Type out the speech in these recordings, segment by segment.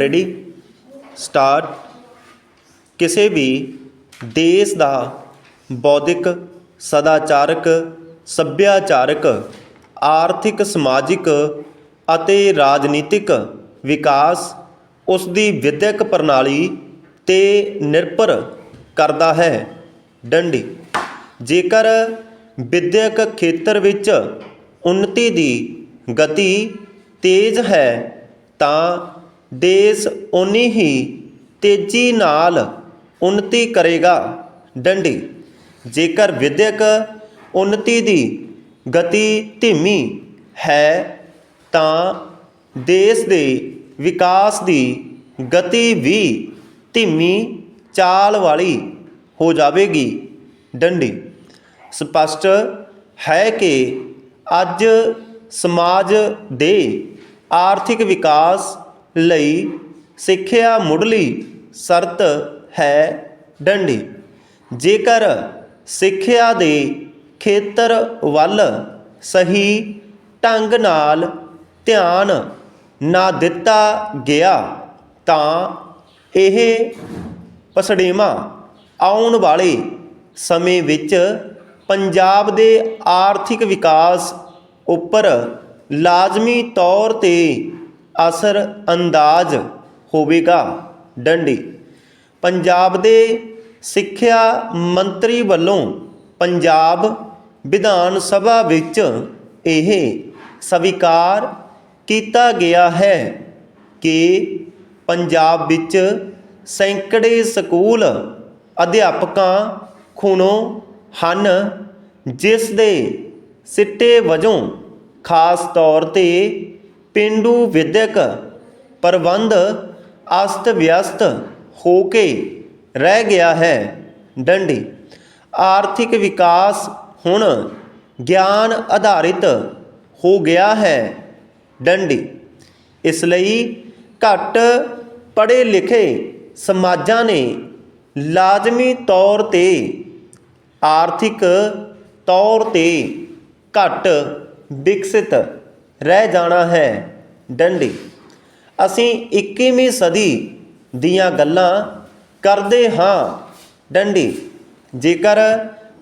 Ready start ਕਿਸੇ ਵੀ ਦੇਸ਼ ਦਾ ਬੌਧਿਕ, ਸਦਾਚਾਰਕ, ਸੱਭਿਆਚਾਰਕ, ਆਰਥਿਕ, ਸਮਾਜਿਕ ਅਤੇ ਰਾਜਨੀਤਿਕ ਵਿਕਾਸ ਉਸ ਦੀ ਵਿਦਿਅਕ ਪ੍ਰਣਾਲੀ ਤੇ ਨਿਰਭਰ ਕਰਦਾ ਹੈ। ਡੰਡੀ। ਜੇਕਰ ਵਿਦਿਅਕ ਖੇਤਰ ਵਿੱਚ ਉન્નਤੀ ਦੀ ਗਤੀ ਤੇਜ਼ ਹੈ, ਤਾਂ ਦੇਸ਼ ਉਨੀ ਹੀ ਤੇਜ਼ੀ ਨਾਲ ਉન્નਤੀ ਕਰੇਗਾ। ਡੰਡੀ, ਜੇਕਰ ਵਿਦਿਅਕ ਉન્નਤੀ ਦੀ ਗਤੀ ਧੀਮੀ ਹੈ, ਤਾਂ ਦੇਸ਼ ਦੇ ਵਿਕਾਸ ਦੀ ਗਤੀ ਵੀ ਧੀਮੀ ਚਾਲ ਵਾਲੀ ਹੋ ਜਾਵੇਗੀ। ਡੰਡੀ, ਸਪਸ਼ਟ ਹੈ ਕਿ ਅੱਜ ਸਮਾਜ ਦੇ ਆਰਥਿਕ ਵਿਕਾਸ ਲਈ ਸਿੱਖਿਆ ਮੁੱਢਲੀ ਸ਼ਰਤ ਹੈ ਡੰਡੀ। ਜੇਕਰ ਸਿੱਖਿਆ ਦੇ ਖੇਤਰ ਵੱਲ ਸਹੀ ਢੰਗ ਨਾਲ ਧਿਆਨ ਨਾ ਦਿੱਤਾ ਗਿਆ, ਤਾਂ ਇਹ ਪਸੜੇਵਾ ਆਉਣ ਵਾਲੇ ਸਮੇਂ ਵਿੱਚ ਪੰਜਾਬ ਦੇ ਆਰਥਿਕ ਵਿਕਾਸ ਉੱਪਰ ਲਾਜ਼ਮੀ ਤੌਰ ਤੇ ਅਸਰ ਅੰਦਾਜ਼ ਹੋਵੇਗਾ। ਡੰਡੀ। ਪੰਜਾਬ ਦੇ ਸਿੱਖਿਆ ਮੰਤਰੀ ਵੱਲੋਂ ਪੰਜਾਬ ਵਿਧਾਨ ਸਭਾ ਵਿੱਚ ਇਹ ਸਵੀਕਾਰ ਕੀਤਾ ਗਿਆ ਹੈ ਕਿ ਪੰਜਾਬ ਵਿੱਚ ਸੈਂਕੜੇ ਸਕੂਲ ਅਧਿਆਪਕਾਂ ਖੁਣੋਂ ਹਨ, ਜਿਸ ਦੇ ਸਿੱਟੇ ਵਜੋਂ ਖਾਸ ਤੌਰ ਤੇ ਪਿੰਡੂ ਵਿਦਿਅਕ ਪ੍ਰਬੰਧ ਅਸਤ ਵਿਅਸਤ ਹੋ ਕੇ ਰਹਿ ਗਿਆ ਹੈ ਡੰਡੀ ਆਰਥਿਕ ਵਿਕਾਸ ਹੁਣ ਗਿਆਨ ਆਧਾਰਿਤ ਹੋ ਗਿਆ ਹੈ ਡੰਡੀ ਇਸ ਲਈ ਘੱਟ ਪੜ੍ਹੇ ਲਿਖੇ ਸਮਾਜਾਂ ਨੇ ਲਾਜ਼ਮੀ ਤੌਰ ਤੇ ਆਰਥਿਕ ਤੌਰ ਤੇ ਘੱਟ ਵਿਕਸਿਤ ਰਹਿ ਜਾਣਾ ਹੈ। ਡੰਡੀ, ਅਸੀਂ 21ਵੀਂ ਸਦੀ ਦੀਆਂ ਗੱਲਾਂ ਕਰਦੇ ਹਾਂ। ਡੰਡੀ, ਜੇਕਰ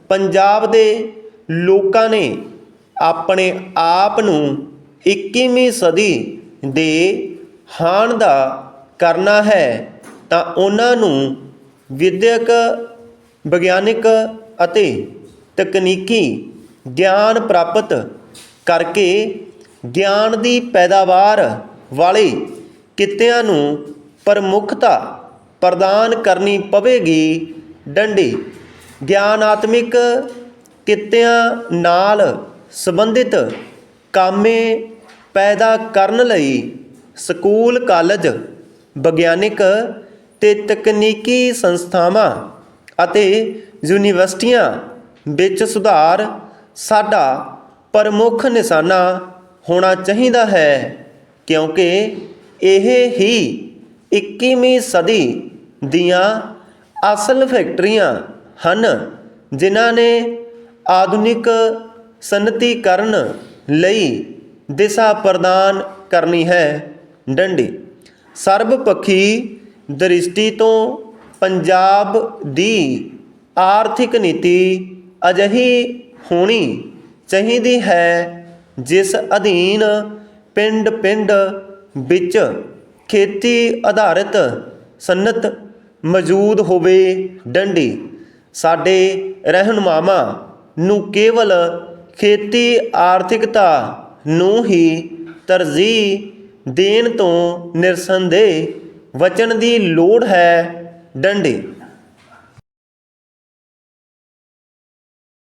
ਪੰਜਾਬ ਦੇ ਲੋਕਾਂ ਨੇ ਆਪਣੇ ਆਪ ਨੂੰ 21ਵੀਂ ਸਦੀ ਦੇ ਹਾਣ ਦਾ ਕਰਨਾ ਹੈ, ਤਾਂ ਉਹਨਾਂ ਨੂੰ ਵਿਦਿਅਕ, ਵਿਗਿਆਨਿਕ ਅਤੇ ਤਕਨੀਕੀ ਗਿਆਨ ਪ੍ਰਾਪਤ ਕਰਕੇ ਗਿਆਨ ਦੀ ਪੈਦਾਵਾਰ ਵਾਲੇ ਕਿੱਤਿਆਂ ਨੂੰ ਪ੍ਰਮੁੱਖਤਾ ਪ੍ਰਦਾਨ ਕਰਨੀ ਪਵੇਗੀ। ਡੰਡੀ, ਗਿਆਨਾਤਮਿਕ ਕਿੱਤਿਆਂ ਨਾਲ ਸੰਬੰਧਿਤ ਕਾਮੇ ਪੈਦਾ ਕਰਨ ਲਈ ਸਕੂਲ, ਕਾਲਜ, ਵਿਗਿਆਨਿਕ ਤੇ ਤਕਨੀਕੀ ਸੰਸਥਾਵਾਂ ਅਤੇ ਯੂਨੀਵਰਸਿਟੀਆਂ ਵਿੱਚ ਸੁਧਾਰ ਸਾਡਾ ਪ੍ਰਮੁੱਖ ਨਿਸ਼ਾਨਾ ਹੋਣਾ ਚਾਹੀਦਾ ਹੈ, ਕਿਉਂਕਿ ਇਹ ਹੀ 21ਵੀਂ ਸਦੀ ਦੀਆਂ ਅਸਲ ਫੈਕਟਰੀਆਂ ਹਨ, ਜਿਨ੍ਹਾਂ ਨੇ ਆਧੁਨਿਕ ਸਨਅਤੀਕਰਨ ਲਈ ਦਿਸ਼ਾ ਪ੍ਰਦਾਨ ਕਰਨੀ ਹੈ। ਡੰਡੀ, ਸਰਬਪੱਖੀ ਦ੍ਰਿਸ਼ਟੀ ਤੋਂ ਪੰਜਾਬ ਦੀ ਆਰਥਿਕ ਨੀਤੀ ਅਜਿਹੀ ਹੋਣੀ ਚਾਹੀਦੀ ਹੈ ਜਿਸ ਅਧੀਨ ਪਿੰਡ-ਪਿੰਡ ਵਿੱਚ ਖੇਤੀ ਆਧਾਰਿਤ ਸਨਅਤ ਮੌਜੂਦ ਹੋਵੇ ਡੰਡੀ, ਸਾਡੇ ਰਹਿਨੁਮਾਵਾਂ ਨੂੰ ਕੇਵਲ ਖੇਤੀ ਆਰਥਿਕਤਾ ਨੂੰ ਹੀ ਤਰਜੀਹ ਦੇਣ ਤੋਂ ਨਿਰਸੰਦੇਹ ਵਚਨ ਦੀ ਲੋੜ ਹੈ ਡੰਡੀ।